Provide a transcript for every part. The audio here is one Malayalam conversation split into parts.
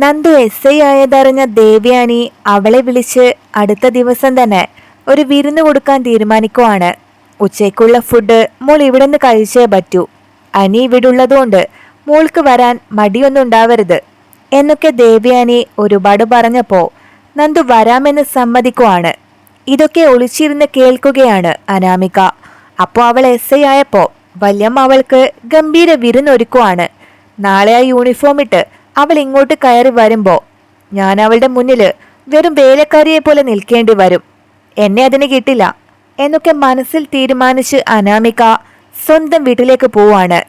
നന്ദു എസ് ഐ ആയതറിഞ്ഞ ദേവ്യാനി അവളെ വിളിച്ച് അടുത്ത ദിവസം തന്നെ ഒരു വിരുന്ന് കൊടുക്കാൻ തീരുമാനിക്കുവാണ്. ഉച്ചയ്ക്കുള്ള ഫുഡ് മോൾ ഇവിടെ നിന്ന് കഴിച്ചേ പറ്റൂ. അനി ഇവിടെ ഉള്ളതുകൊണ്ട് മോൾക്ക് വരാൻ മടിയൊന്നും ഉണ്ടാവരുത്. എന്നൊക്കെ ദേവ്യാനി ഒരുപാട് പറഞ്ഞപ്പോ നന്ദു വരാമെന്ന് സമ്മതിക്കുവാണ്. ഇതൊക്കെ ഒളിച്ചിരുന്ന് കേൾക്കുകയാണ് അനാമിക. അപ്പോൾ അവൾ എസ് ഐ ആയപ്പോൾ വല്യമ്മ അവൾക്ക് ഗംഭീര വിരുന്നൊരുക്കുവാണ്. നാളെ ആ യൂണിഫോം ഇട്ട് അവൾ ഇങ്ങോട്ട് കയറി വരുമ്പോ ഞാൻ അവളുടെ മുന്നിൽ വെറും വേലക്കാരിയെ പോലെ നിൽക്കേണ്ടി വരും. എന്നെ അതിന് കിട്ടില്ല എന്നൊക്കെ മനസ്സിൽ തീരുമാനിച്ച് അനാമിക സ്വന്തം വീട്ടിലേക്ക് പോവാണ്.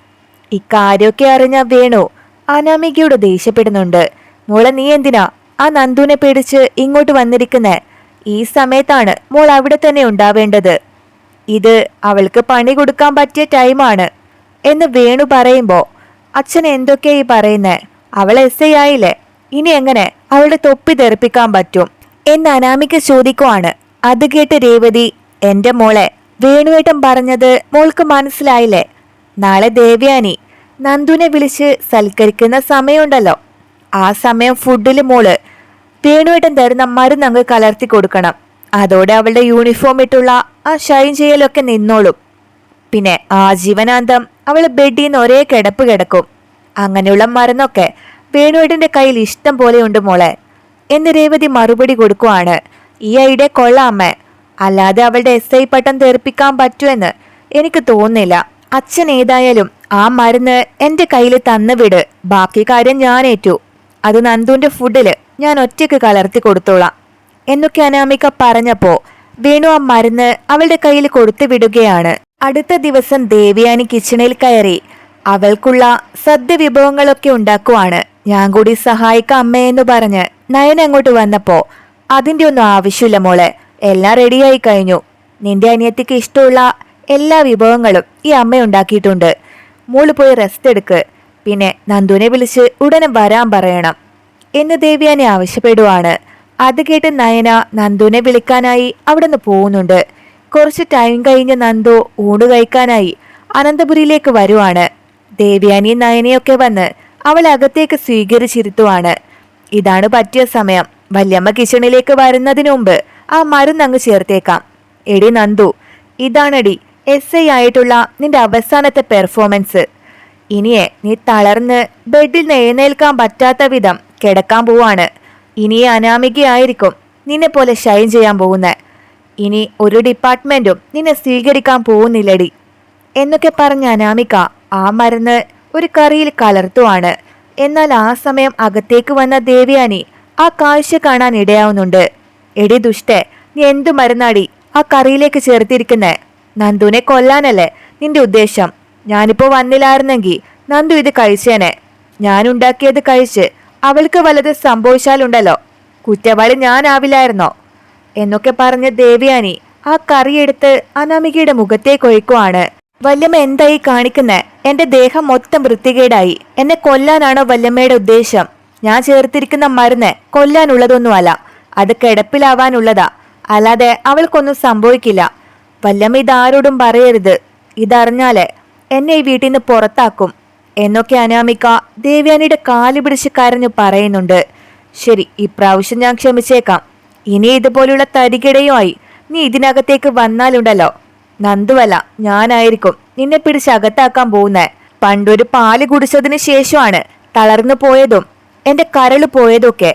ഇക്കാര്യമൊക്കെ അറിഞ്ഞ വേണു അനാമികയോട് ദേഷ്യപ്പെടുന്നുണ്ട്. മോളെ നീ എന്തിനാ ആ നന്ദുവിനെ പേടിച്ച് ഇങ്ങോട്ട് വന്നിരിക്കുന്നേ? ഈ സമയത്താണ് മോൾ അവിടെ തന്നെ ഉണ്ടാവേണ്ടത്. ഇത് അവൾക്ക് പണി കൊടുക്കാൻ പറ്റിയ ടൈമാണ് എന്ന് വേണു പറയുമ്പോ അച്ഛൻ എന്തൊക്കെയായി പറയുന്നേ? അവൾ എസ് ഐ ആയില്ലേ? ഇനി എങ്ങനെ? അവളുടെ തൊപ്പി തെറിപ്പിക്കാൻ പറ്റും. എന്ന് അനാമിക ചോദിക്കുവാണ്. അത് കേട്ട് രേവതി എന്റെ മോളെ വേണുവേട്ടൻ പറഞ്ഞത് മോൾക്ക് മനസ്സിലായില്ലേ? നാളെ ദേവ്യാനി. നന്ദുനെ വിളിച്ച് സൽക്കരിക്കുന്ന സമയമുണ്ടല്ലോ. ആ സമയം ഫുഡിൽ മോൾ. വേണുവേട്ടൻ തരുന്ന മരുന്ന് അങ്ങ് കലർത്തി കൊടുക്കണം. അതോടെ അവളുടെ യൂണിഫോം ഇട്ടുള്ള ആ ഷൈൻ ചെയ്യലൊക്കെ നിന്നോളും. പിന്നെ ആജീവനാന്തം അവൾ ബെഡിൽ നിന്ന് ഒരേ കിടപ്പ് കിടക്കും. അങ്ങനെയുള്ള മരുന്നൊക്കെ വേണുവേടിന്റെ കയ്യിൽ ഇഷ്ടം ഉണ്ട് മോളെ. എന്ന് രേവതി മറുപടി കൊടുക്കുവാണ്. ഈ ഐഡിയ കൊള്ളാം അമ്മേ അല്ലാതെ അവളുടെ എസ് ഐ പട്ടം തെറിപ്പിക്കാൻ പറ്റുമെന്ന് എനിക്ക് തോന്നുന്നില്ല. അച്ഛൻ ഏതായാലും ആ മരുന്ന് എന്റെ കയ്യിൽ തന്നുവിട്. ബാക്കി കാര്യം ഞാൻ ഏറ്റു. അത് നന്ദുവിന്റെ ഫുഡിൽ ഞാൻ ഒറ്റയ്ക്ക് കലർത്തി കൊടുത്തോളാം. എന്നൊക്കെ അനാമിക പറഞ്ഞപ്പോ വേണു ആ മരുന്ന് അവളുടെ കയ്യിൽ കൊടുത്തു വിടുകയാണ് അടുത്ത ദിവസം ദേവിയാനി കിച്ചണിൽ കയറി അവൾക്കുള്ള സദ്യ വിഭവങ്ങളൊക്കെ ഉണ്ടാക്കുവാണ്. ഞാൻ കൂടി സഹായിക്കാം അമ്മയെന്ന് പറഞ്ഞ് നയൻ അങ്ങോട്ട് വന്നപ്പോ അതിന്റെ ഒന്നും ആവശ്യമില്ല മോളെ എല്ലാം റെഡിയായി കഴിഞ്ഞു. നിന്റെ അനിയത്തിക്ക് ഇഷ്ടമുള്ള എല്ലാ വിഭവങ്ങളും ഈ അമ്മ ഉണ്ടാക്കിയിട്ടുണ്ട്. മോൾ പോയി റെസ്റ്റ് എടുക്ക്. പിന്നെ നന്ദുനെ വിളിച്ച് ഉടനെ വരാൻ പറയണം. എന്ന് ദേവ്യാനെ ആവശ്യപ്പെടുവാണ്. അത് കേട്ട് നയന നന്ദുവിനെ വിളിക്കാനായി അവിടെ നിന്ന് പോകുന്നുണ്ട്. കുറച്ച് ടൈം കഴിഞ്ഞ് നന്ദു ഊണ് കഴിക്കാനായി അനന്തപുരിയിലേക്ക് വരുവാണ്. ദേവ്യാനി നയനയൊക്കെ വന്ന് അവൾ അകത്തേക്ക് സ്വീകരിച്ചിരുത്തുവാണ്. ഇതാണ് പറ്റിയ സമയം. വല്യമ്മ കിച്ചണിലേക്ക് വരുന്നതിന് മുമ്പ് ആ മരുന്ന് അങ്ങ് ചേർത്തേക്കാം. എടി നന്ദു ഇതാണെടി എസ് ഐ ആയിട്ടുള്ള നിന്റെ അവസാനത്തെ പെർഫോമൻസ്. ഇനിയെ നീ തളർന്ന് ബെഡിൽ നിന്ന് പറ്റാത്ത വിധം കിടക്കാൻ പോവാണ്. ഇനിയെ അനാമികയായിരിക്കും നിന്നെ പോലെ ഷൈൻ ചെയ്യാൻ പോകുന്നത് ഇനി ഒരു ഡിപ്പാർട്ട്മെന്റും നിന്നെ സ്വീകരിക്കാൻ പോകുന്നില്ലടി. എന്നൊക്കെ പറഞ്ഞ അനാമിക ആ മരുന്ന് ഒരു കറിയിൽ കലർത്തുവാണ്. എന്നാൽ ആ സമയം അകത്തേക്ക് വന്ന ദേവയാനി ആ കാഴ്ച കാണാൻ ഇടയാവുന്നുണ്ട്. എടി ദുഷ്ടേ നീ എന്തു മരുന്നാടി ആ കറിയിലേക്ക് ചേർത്തിരിക്കുന്നേ? നന്ദുവിനെ കൊല്ലാനല്ലേ നിന്റെ ഉദ്ദേശം? ഞാനിപ്പോ വന്നില്ലായിരുന്നെങ്കിൽ നന്ദു ഇത് കഴിച്ചേനെ. ഞാൻ ഉണ്ടാക്കിയത് കഴിച്ച് അവൾക്ക് വലത് സംഭവിച്ചാലുണ്ടല്ലോ. കുറ്റവാളി ഞാനാവില്ലായിരുന്നോ? എന്നൊക്കെ പറഞ്ഞ് ദേവയാനി ആ കറിയെടുത്ത് അനാമികയുടെ മുഖത്തേക്ക് ഒഴിക്കുവാണ്. വല്യമ്മ എന്തായി കാണിക്കുന്നേ? എന്റെ ദേഹം മൊത്തം വൃത്തികേടായി. എന്നെ കൊല്ലാനാണോ വല്യമ്മയുടെ ഉദ്ദേശം? ഞാൻ ചേർത്തിരിക്കുന്ന മരുന്ന് കൊല്ലാനുള്ളതൊന്നുമല്ല. അത് കിടപ്പിലാവാനുള്ളതാ. അല്ലാതെ അവൾക്കൊന്നും സംഭവിക്കില്ല. വല്യമ്മ ഇതാരോടും പറയരുത്. ഇതറിഞ്ഞാലേ എന്നെ ഈ വീട്ടിൽ നിന്ന് പുറത്താക്കും. എന്നൊക്കെ അനാമിക ദേവ്യാനിയുടെ കാൽ പിടിച്ച് കരഞ്ഞു പറയുന്നുണ്ട്. ശരി ഇപ്രാവശ്യം ഞാൻ ക്ഷമിച്ചേക്കാം. ഇനി ഇതുപോലുള്ള തരികിടയുമായി നീ ഇതിനകത്തേക്ക് വന്നാലുണ്ടല്ലോ. നന്ദുവല്ല ഞാനായിരിക്കും നിന്നെ പിടിച്ച് അകത്താക്കാൻ പോകുന്നേ. പണ്ടൊരു പാൽ കുടിച്ചതിന് ശേഷമാണ് തളർന്നു പോയതും എന്റെ കരൾ പോയതൊക്കെ.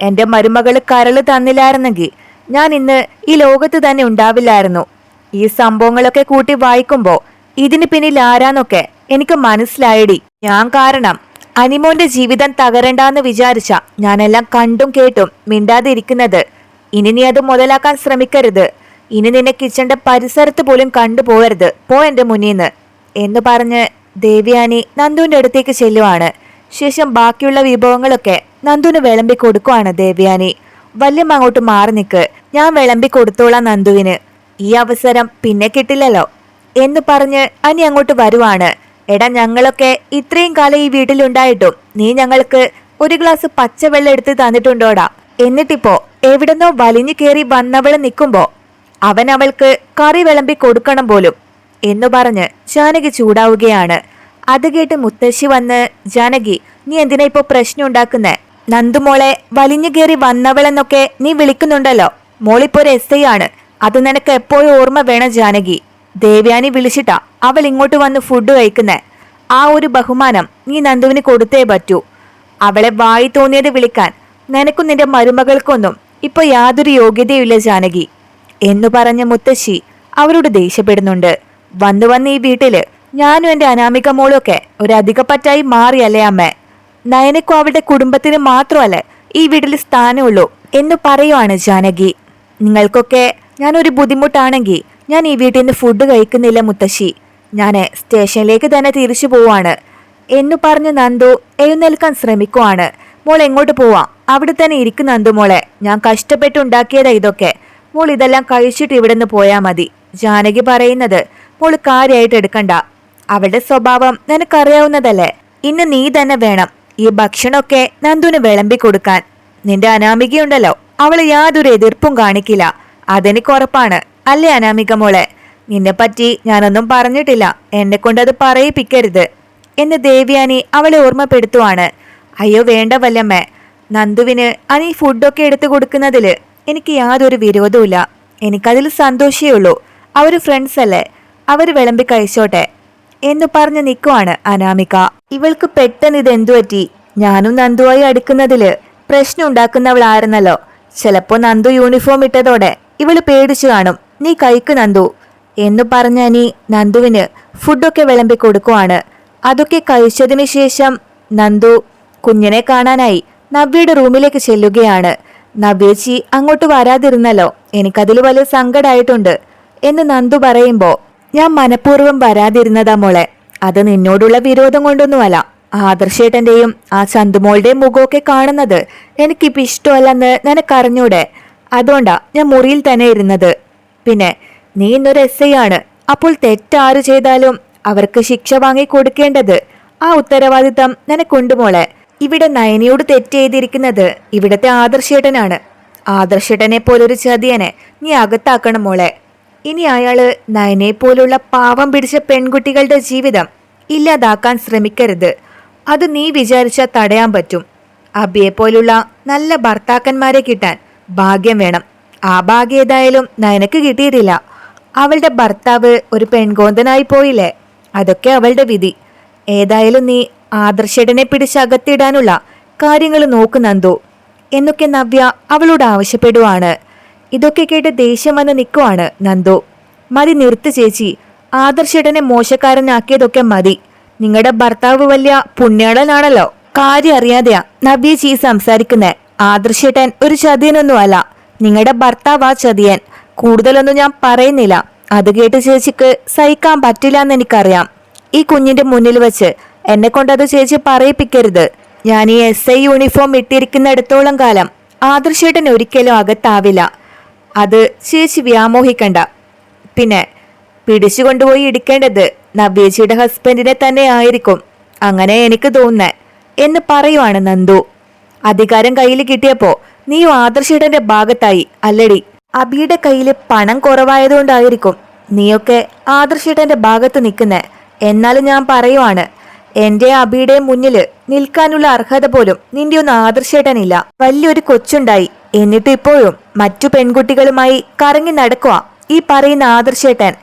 എന്റെ മരുമകൾ കരൾ തന്നില്ലായിരുന്നെങ്കിൽ ഞാൻ ഇന്ന് ഈ ലോകത്ത് തന്നെ ഉണ്ടാവില്ലായിരുന്നു. ഈ സംഭവങ്ങളൊക്കെ കൂട്ടി വായിക്കുമ്പോ ഇതിന് പിന്നിൽ ആരാന്നൊക്കെ എനിക്ക് മനസ്സിലായടി. ഞാൻ കാരണം അനിമോന്റെ ജീവിതം തകരണ്ടെന്ന് വിചാരിച്ച ഞാനെല്ലാം കണ്ടും കേട്ടും മിണ്ടാതിരിക്കുന്നത്. ഇനി നീ അത് മുതലാക്കാൻ ശ്രമിക്കരുത്. ഇനി നിന്നെ കിച്ചന്റെ പരിസരത്ത് പോലും കണ്ടുപോകരുത്. പോ എന്റെ മുന്നീന്ന്. എന്ന് പറഞ്ഞ് ദേവ്യാനി നന്ദുവിന്റെ അടുത്തേക്ക് ചെല്ലുവാണ്. ശേഷം ബാക്കിയുള്ള വിഭവങ്ങളൊക്കെ നന്ദുവിന് വിളമ്പി കൊടുക്കുവാണ് ദേവ്യാനി. വല്യമ്മ അങ്ങോട്ട് മാറി നിൽക്ക് ഞാൻ വിളമ്പി കൊടുത്തോളാം നന്ദുവിന്. ഈ അവസരം പിന്നെ കിട്ടില്ലല്ലോ. എന്ന് പറഞ്ഞ് അനി അങ്ങോട്ട് വരുവാണ്. എടാ ഞങ്ങളൊക്കെ ഇത്രയും കാലം ഈ വീട്ടിലുണ്ടായിട്ടും നീ ഞങ്ങൾക്ക് ഒരു ഗ്ലാസ് പച്ചവെള്ളം എടുത്ത് തന്നിട്ടുണ്ടോടാ? എന്നിട്ടിപ്പോ എവിടെന്നോ വലിഞ്ഞു കയറി വന്നവൾ നിൽക്കുമ്പോ അവൻ അവൾക്ക് കറി വിളമ്പി കൊടുക്കണം പോലും എന്നു പറഞ്ഞ് ജാനകി ചൂടാവുകയാണ്. അത് കേട്ട് മുത്തശ്ശി വന്ന് ജാനകി നീ എന്തിനാ ഇപ്പോ പ്രശ്നം ഉണ്ടാക്കുന്നേ? നന്ദുമോളെ വലിഞ്ഞു കയറി വന്നവളെന്നൊക്കെ നീ വിളിക്കുന്നുണ്ടല്ലോ. മോളിപ്പോ ഒരു എസ് ഐ ആണ്. അത് നിനക്ക് എപ്പോഴും ഓർമ്മ വേണം ജാനകി. ദേവ്യാനി വിളിച്ചിട്ടാ അവൾ ഇങ്ങോട്ട് വന്ന് ഫുഡ് കഴിക്കുന്നേ. ആ ഒരു ബഹുമാനം നീ നന്ദുവിന് കൊടുത്തേ പറ്റൂ. അവളെ വായി തോന്നിയത് വിളിക്കാൻ നിനക്കും നിന്റെ മരുമകൾക്കൊന്നും ഇപ്പൊ യാതൊരു യോഗ്യതയുമില്ല ജാനകി. എന്നു പറഞ്ഞ മുത്തശ്ശി അവരോട് ദേഷ്യപ്പെടുന്നുണ്ട്. വന്നു വന്ന് ഈ വീട്ടിൽ ഞാനും എന്റെ അനാമിക മോളൊക്കെ ഒരു അധികപ്പറ്റായി മാറിയല്ലേ അമ്മ. നയനക്കും അവളുടെ കുടുംബത്തിന് മാത്രമല്ല ഈ വീട്ടിൽ സ്ഥാനമുള്ളൂ എന്ന് പറയുവാണ് ജാനകി. നിങ്ങൾക്കൊക്കെ ഞാനൊരു ബുദ്ധിമുട്ടാണെങ്കിൽ ഞാൻ ഈ വീട്ടിൽ നിന്ന് ഫുഡ് കഴിക്കുന്നില്ല മുത്തശ്ശി. ഞാൻ സ്റ്റേഷനിലേക്ക് തന്നെ തിരിച്ചു പോവാണ്. എന്നു പറഞ്ഞ് നന്ദു എഴുന്നേൽക്കാൻ ശ്രമിക്കുവാണ്. മോൾ എങ്ങോട്ട് പോവാം? അവിടെ തന്നെ ഇരിക്കും നന്ദു മോളെ. ഞാൻ കഷ്ടപ്പെട്ടുണ്ടാക്കിയതാ ഇതൊക്കെ. മോൾ ഇതെല്ലാം കഴിച്ചിട്ട് ഇവിടെ നിന്ന് പോയാൽ മതി. ജാനകി പറയുന്നത് മോൾ കാര്യമായിട്ട് എടുക്കണ്ട. അവളുടെ സ്വഭാവം നിനക്കറിയാവുന്നതല്ലേ? ഇന്ന് നീ തന്നെ വേണം. ഈ ഭക്ഷണമൊക്കെ നന്ദുന് വിളമ്പി കൊടുക്കാൻ. നിന്റെ അനാമികയുണ്ടല്ലോ. അവൾ യാതൊരു എതിർപ്പും കാണിക്കില്ല. അതെനിക്ക് ഉറപ്പാണ്. അല്ലേ അനാമിക മോളെ? നിന്നെ പറ്റി ഞാനൊന്നും പറഞ്ഞിട്ടില്ല. എന്നെ കൊണ്ടത് പറയിപ്പിക്കരുത്. എന്ന് ദേവ്യാനി അവളെ ഓർമ്മപ്പെടുത്തുവാണ്. അയ്യോ വേണ്ട വല്ലമ്മേ. നന്ദുവിന് അനീ ഫുഡൊക്കെ എടുത്തു കൊടുക്കുന്നതിൽ എനിക്ക് യാതൊരു വിരോധവുമില്ല. എനിക്കതിൽ സന്തോഷേ ഉള്ളൂ. അവർ ഫ്രണ്ട്സ് അല്ലേ? അവർ വിളമ്പി കഴിച്ചോട്ടെ. എന്ന് പറഞ്ഞ് നിൽക്കുവാണ് അനാമിക. ഇവൾക്ക് പെട്ടെന്ന് ഇത് എന്തു പറ്റി? ഞാനും നന്ദുവായി അടുക്കുന്നതിൽ പ്രശ്നം ഉണ്ടാക്കുന്നവളായിരുന്നല്ലോ ചിലപ്പോ നന്ദു യൂണിഫോം ഇട്ടതോടെ ഇവൾ പേടിച്ചു കാണും. നീ കൈക്ക് നന്ദു. എന്ന് പറഞ്ഞ അനി നന്ദുവിന് ഫുഡൊക്കെ വിളമ്പി കൊടുക്കുവാണ്. അതൊക്കെ കഴിച്ചതിനു ശേഷം നന്ദു കുഞ്ഞിനെ കാണാനായി നവ്യയുടെ റൂമിലേക്ക് ചെല്ലുകയാണ്. നവ്യേച്ചി അങ്ങോട്ട് വരാതിരുന്നല്ലോ. എനിക്കതിൽ വലിയ സങ്കടമായിട്ടുണ്ട് എന്ന് നന്ദു പറയുമ്പോ ഞാൻ മനഃപൂർവം വരാതിരുന്നതാ മോളെ. അത് നിന്നോടുള്ള വിരോധം കൊണ്ടൊന്നുമല്ല. ആദർശേട്ടന്റെയും ആ ചന്തുമോളുടെയും മുഖമൊക്കെ കാണുന്നത് എനിക്കിപ്പോ ഇഷ്ടമല്ലെന്ന് നിനക്കറിഞ്ഞൂടെ? അതുകൊണ്ടാ ഞാൻ മുറിയിൽ തന്നെ ഇരുന്നത്. പിന്നെ നീ ഇന്നൊരു എസ് ഐ ആണ്. അപ്പോൾ തെറ്റാറ് ചെയ്താലും അവർക്ക് ശിക്ഷ വാങ്ങി കൊടുക്കേണ്ടത് ആ ഉത്തരവാദിത്തം നിനക്കുണ്ട് മോളെ. ഇവിടെ നയനയോട് തെറ്റ് ഇവിടത്തെ ആദർശേട്ടനാണ്. ആദർശേട്ടനെ പോലൊരു ചതിയനെ നീ അകത്താക്കണം മോളെ. ഇനി അയാൾ നയനെ പോലുള്ള പാവം പിടിച്ച പെൺകുട്ടികളുടെ ജീവിതം ഇല്ലാതാക്കാൻ ശ്രമിക്കരുത്. അത് നീ വിചാരിച്ചാൽ തടയാൻ പറ്റും. അബിയെ പോലുള്ള നല്ല ഭർത്താക്കന്മാരെ കിട്ടാൻ ഭാഗ്യം വേണം. ആ ഭാഗ്യം ഏതായാലും നയനക്ക് കിട്ടിയിട്ടില്ല. അവളുടെ ഭർത്താവ് ഒരു പെൺകോന്തനായി പോയില്ലേ? അതൊക്കെ അവളുടെ വിധി. ഏതായാലും നീ ആദർശേടനെ പിടിച്ചകത്തിടാനുള്ള കാര്യങ്ങൾ നോക്ക് എന്നൊക്കെ നവ്യ അവളോട് ആവശ്യപ്പെടുവാണ്. ഇതൊക്കെ കേട്ട് ദേഷ്യം വന്ന് നിൽക്കുവാണ് നന്ദു. മതി നിർത്ത് ചേച്ചി ആദർശേടനെ മോശക്കാരനാക്കിയതൊക്കെ മതി. നിങ്ങളുടെ ഭർത്താവ് വലിയ പുണ്യാളനാണല്ലോ. കാര്യം അറിയാതെയാ നവ്യ ചീ സംസാരിക്കുന്നേ. ആദർശേട്ടൻ ഒരു ചതിയനൊന്നുമല്ല. നിങ്ങളുടെ ഭർത്താവ് ചതിയൻ. കൂടുതലൊന്നും ഞാൻ പറയുന്നില്ല. അത് കേട്ട് ചേച്ചിക്ക് സഹിക്കാൻ പറ്റില്ല എന്ന് എനിക്കറിയാം. ഈ കുഞ്ഞിന്റെ മുന്നിൽ വെച്ച് എന്നെ കൊണ്ടത് ചേച്ചി പറയിപ്പിക്കരുത്. ഞാൻ ഈ എസ് ഐ യൂണിഫോം ഇട്ടിരിക്കുന്നിടത്തോളം കാലം ആദർശേട്ടൻ ഒരിക്കലും അകത്താവില്ല. അത് ചേച്ചി വ്യാമോഹിക്കണ്ട. പിന്നെ പിടിച്ചു കൊണ്ടുപോയി ഇടിക്കേണ്ടത് നവ്യേച്ചിയുടെ ഹസ്ബൻഡിനെ തന്നെ ആയിരിക്കും. അങ്ങനെ എനിക്ക് തോന്നുന്നേ എന്ന് പറയുവാണ് നന്ദു. അധികാരം കയ്യിൽ കിട്ടിയപ്പോ നീ ആദർശേട്ടന്റെ ഭാഗത്തായി അല്ലടി. അബിയുടെ കയ്യിൽ പണം കുറവായതുകൊണ്ടായിരിക്കും നീയൊക്കെ ആദർശേട്ടന്റെ ഭാഗത്ത് നിൽക്കുന്നേ. എന്നാലും ഞാൻ പറയുവാണ് എന്റെ അബിയുടെ മുന്നിൽ നിൽക്കാനുള്ള അർഹത പോലും നിന്റെ ഒന്നും ആദർശേട്ടനില്ല. വലിയൊരു കൊച്ചുണ്ടായി. എന്നിട്ട് ഇപ്പോഴും മറ്റു പെൺകുട്ടികളുമായി കറങ്ങി നടക്കുക ഈ പറയുന്ന ആദർശേട്ടൻ.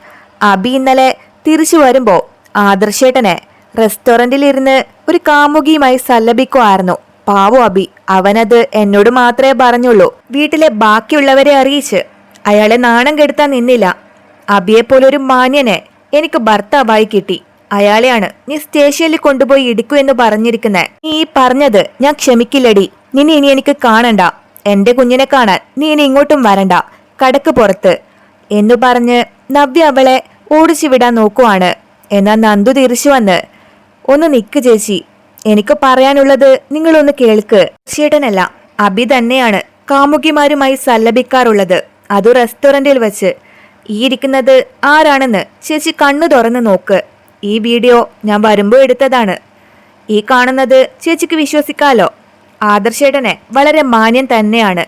അബി ഇന്നലെ തിരിച്ചു വരുമ്പോ ആദർശേട്ടനെ റെസ്റ്റോറന്റിൽ ഇരുന്ന് ഒരു കാമുകിയുമായി സല്ലപിക്കുമായിരുന്നു പാവു അബി. അവനത് എന്നോട് മാത്രമേ പറഞ്ഞുള്ളൂ. വീട്ടിലെ ബാക്കിയുള്ളവരെ അറിയിച്ച് അയാളെ നാണം കെടുത്താൻ നിന്നില്ല. അബിയെപ്പോലൊരു മാന്യനെ എനിക്ക് ഭർത്താവായി കിട്ടി. അയാളെയാണ് നീ സ്റ്റേഷനിൽ കൊണ്ടുപോയി ഇടിക്കൂ എന്ന് പറഞ്ഞിരിക്കുന്നെ. നീ പറഞ്ഞത് ഞാൻ ക്ഷമിക്കില്ലടി. നിന്നെ ഇനി എനിക്ക് കാണണ്ട. എന്റെ കുഞ്ഞിനെ കാണാൻ നീ ഇനി ഇങ്ങോട്ടും വരണ്ട. കടക്ക് പുറത്ത്. എന്നു പറഞ്ഞ് നവ്യ അവളെ ഓടിച്ചു വിടാൻ നോക്കുവാണ്. എന്നാൽ നന്ദു തിരിച്ചു വന്ന് ഒന്ന് നിക്ക് ചേച്ചി. എനിക്ക് പറയാനുള്ളത് നിങ്ങളൊന്ന് കേൾക്ക്. ചേട്ടനല്ല അബി തന്നെയാണ് കാമുകിമാരുമായി സല്ലപിക്കാറുള്ളത്. അതു റെസ്റ്റോറന്റിൽ വെച്ച്. ഈ ഇരിക്കുന്നത് ആരാണെന്ന് ചേച്ചി കണ്ണു തുറന്ന് നോക്ക്. ഈ വീഡിയോ ഞാൻ വരുമ്പോൾ എടുത്തതാണ്. ഈ കാണുന്നത് ചേച്ചിക്ക് വിശ്വസിക്കാലോ? ആദർശേട്ടനെ വളരെ മാന്യം തന്നെയാണ്.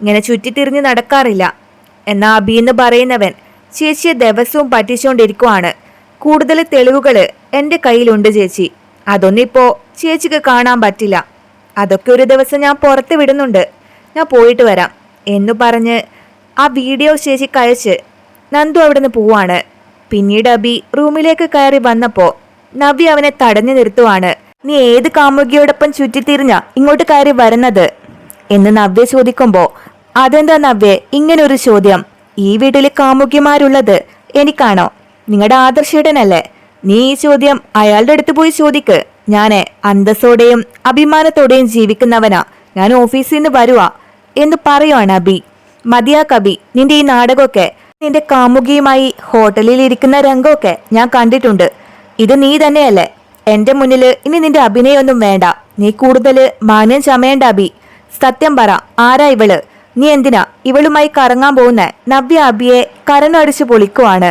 ഇങ്ങനെ ചുറ്റിത്തിരിഞ്ഞ് നടക്കാറില്ല. എന്നാ അബി എന്ന് പറയുന്നവൻ ചേച്ചിയെ ദിവസവും പറ്റിച്ചുകൊണ്ടിരിക്കുവാണ് കൂടുതൽ തെളിവുകൾ എന്റെ കയ്യിലുണ്ട് ചേച്ചി. അതൊന്നിപ്പോ ചേച്ചിക്ക് കാണാൻ പറ്റില്ല. അതൊക്കെ ഒരു ദിവസം ഞാൻ പുറത്ത് വിടുന്നുണ്ട്. ഞാൻ പോയിട്ട് വരാം. എന്ന് പറഞ്ഞ് ആ വീഡിയോ ചേച്ചിക്ക് അയച്ച് നന്ദു അവിടുന്ന് പോവാണ്. പിന്നീട് അബി റൂമിലേക്ക് കയറി വന്നപ്പോ നവ്യ അവനെ തടഞ്ഞു നിർത്തുവാണ്. നീ ഏത് കാമുകിയോടൊപ്പം ചുറ്റിത്തിരിഞ്ഞ ഇങ്ങോട്ട് കയറി വരുന്നത്? എന്ന് നവ്യ ചോദിക്കുമ്പോ അതെന്താ നവ്യ ഇങ്ങനൊരു ചോദ്യം. ഈ വീട്ടിൽ കാമുകിമാരുള്ളത് എനിക്കാണോ? നിങ്ങളുടെ ആദർശയുടനല്ലേ? നീ ഈ ചോദ്യം അയാളുടെ അടുത്ത് പോയി ചോദിക്ക്. ഞാൻ അന്തസ്സോടെയും അഭിമാനത്തോടെയും ജീവിക്കുന്നവനാ. ഞാൻ ഓഫീസിൽ നിന്ന് വരുവാ. എന്ന് പറയുവാണ് അബി. മതിയാ കബി നിന്റെ ഈ നാടകമൊക്കെ നിന്റെ കാമുകിയുമായി ഹോട്ടലിൽ ഇരിക്കുന്ന രംഗമൊക്കെ ഞാൻ കണ്ടിട്ടുണ്ട്. ഇത് നീ തന്നെയല്ലേ. എന്റെ മുന്നിൽ ഇനി നിന്റെ അഭിനയൊന്നും വേണ്ട. നീ കൂടുതൽ മാന്യം ചമയേണ്ട അബി. സത്യം പറ ആരാ ഇവൾ? നീ എന്തിനാ ഇവളുമായി കറങ്ങാൻ പോകുന്ന? നവ്യ അബിയെ കരനടിച്ചു പൊളിക്കുവാണ്.